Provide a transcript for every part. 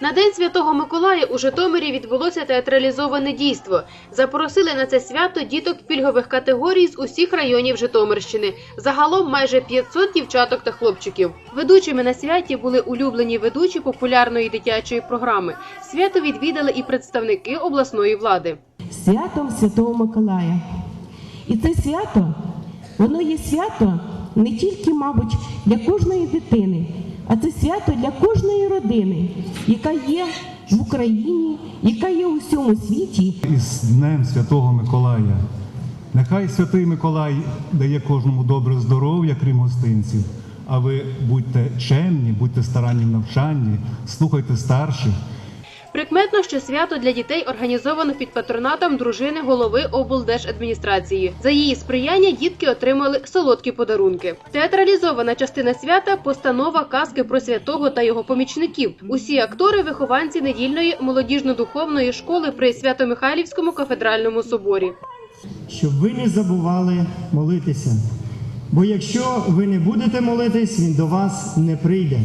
На День Святого Миколая у Житомирі відбулося театралізоване дійство. Запросили на це свято діток пільгових категорій з усіх районів Житомирщини. Загалом майже 500 дівчаток та хлопчиків. Ведучими на святі були улюблені ведучі популярної дитячої програми. Свято відвідали і представники обласної влади. святом Святого Миколая. І це свято, воно є свято не тільки, мабуть, для кожної дитини, а це свято для кожної родини, яка є в Україні, яка є у всьому світі. із Днем Святого Миколая. Нехай Святий Миколай дає кожному добре здоров'я, крім гостинців. А ви будьте чемні, будьте старанні в навчанні, слухайте старших. Прикметно, що свято для дітей організовано під патронатом дружини голови облдержадміністрації. За її сприяння дітки отримали солодкі подарунки. Театралізована частина свята постанова казки про святого та його помічників. Усі актори вихованці недільної молодіжно-духовної школи при Свято-Михайлівському кафедральному соборі. щоб ви не забували молитися. Бо якщо ви не будете молитись, він до вас не прийде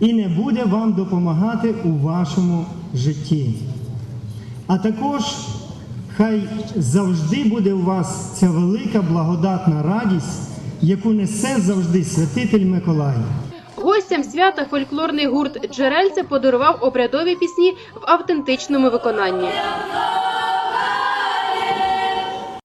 і не буде вам допомагати у вашому житті. А також хай завжди буде у вас ця велика благодатна радість, яку несе завжди святитель Миколай. Гостям свята фольклорний гурт Джерельце подарував обрядові пісні в автентичному виконанні.